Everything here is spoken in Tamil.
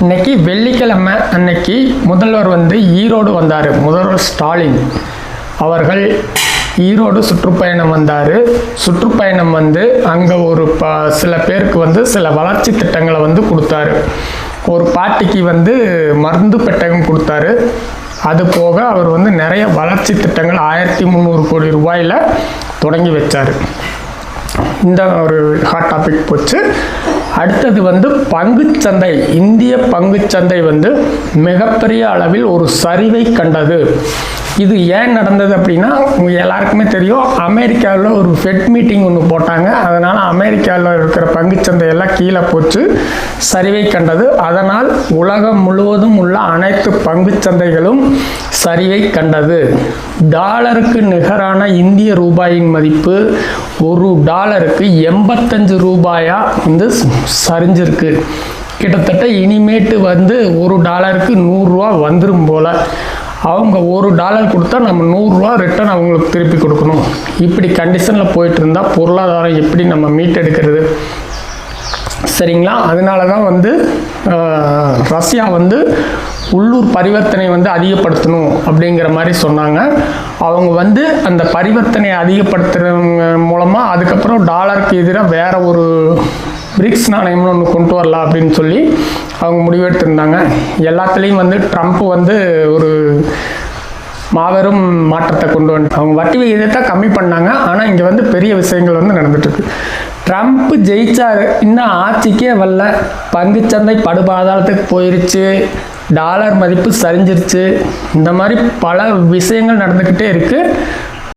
இன்னைக்கு வெள்ளிக்கிழமை அன்னைக்கு முதல்வர் வந்து ஈரோடு வந்தார். முதல்வர் ஸ்டாலின். அவர்கள் ஈரோடு சுற்றுப்பயணம் வந்தார். சுற்றுப்பயணம் வந்து அங்கே ஒரு ப சில பேருக்கு வந்து சில வளர்ச்சி திட்டங்களை வந்து கொடுத்தாரு. ஒரு பாட்டிக்கு வந்து மருந்து பெட்டகம் கொடுத்தாரு. அது போக அவர் வந்து நிறைய வளர்ச்சி திட்டங்கள் ஆயிரத்தி முந்நூறு கோடி ரூபாயில் தொடங்கி வச்சார். இந்த ஒரு ஹாட் டாபிக் போச்சு. அடுத்தது வந்து பங்குச்சந்தை இந்திய பங்குச்சந்தை வந்து மிகப்பெரிய அளவில் ஒரு சரிவை கண்டது. இது ஏன் நடந்தது அப்படின்னா எல்லாருக்குமே தெரியும் அமெரிக்காவில் ஒரு ஃபெட் மீட்டிங் ஒன்று போட்டாங்க. அதனால் அமெரிக்காவில் இருக்கிற பங்குச்சந்தையெல்லாம் கீழே போச்சு. சரிவை கண்டது. அதனால் உலகம் முழுவதும் உள்ள அனைத்து பங்குச்சந்தைகளும் சரிவை கண்டது. டாலருக்கு நிகரான இந்திய ரூபாயின் மதிப்பு ஒரு டாலர். லிட்டருக்கு எண்பத்தஞ்சு ரூபாயா வந்து சரிஞ்சிருக்கு. கிட்டத்தட்ட இனிமேட்டு வந்து ஒரு டாலருக்கு நூறுரூவா வந்துடும் போல். அவங்க ஒரு டாலர் கொடுத்தா நம்ம நூறுரூவா ரிட்டர்ன் அவங்களுக்கு திருப்பி கொடுக்கணும். இப்படி கண்டிஷனில் போயிட்டு இருந்தால் பொருளாதாரம் எப்படி நம்ம மீட்டெடுக்கிறது? சரிங்களா? அதனால தான் வந்து ரஷ்யா வந்து உள்ளூர் பரிவர்த்தனை வந்து அதிகப்படுத்தணும் அப்படிங்கிற மாதிரி சொன்னாங்க. அவங்க வந்து அந்த பரிவர்த்தனையை அதிகப்படுத்துறவங்க மூலமாக அதுக்கப்புறம் டாலருக்கு எதிராக வேற ஒரு பிரிக்ஸ் நாணயம்னு ஒன்று கொண்டு வரலாம் அப்படின்னு சொல்லி அவங்க முடிவெடுத்திருந்தாங்க எல்லாத்துலேயும் வந்து ட்ரம்ப் வந்து ஒரு மாபெரும் மாற்றத்தை கொண்டு வந்து அவங்க வட்டி விகிதத்தை கம்மி பண்ணாங்க. ஆனால் இங்கே வந்து பெரிய விஷயங்கள் வந்து நடந்துட்டுருக்கு. ட்ரம்ப் ஜெயிச்சாரு. இன்னும் ஆட்சிக்கே வரல. பங்குச்சந்தை படுபாதாளத்துக்கு போயிருச்சு. டாலர் மதிப்பு சரிஞ்சிருச்சு. இந்த மாதிரி பல விஷயங்கள் நடந்துக்கிட்டே இருக்குது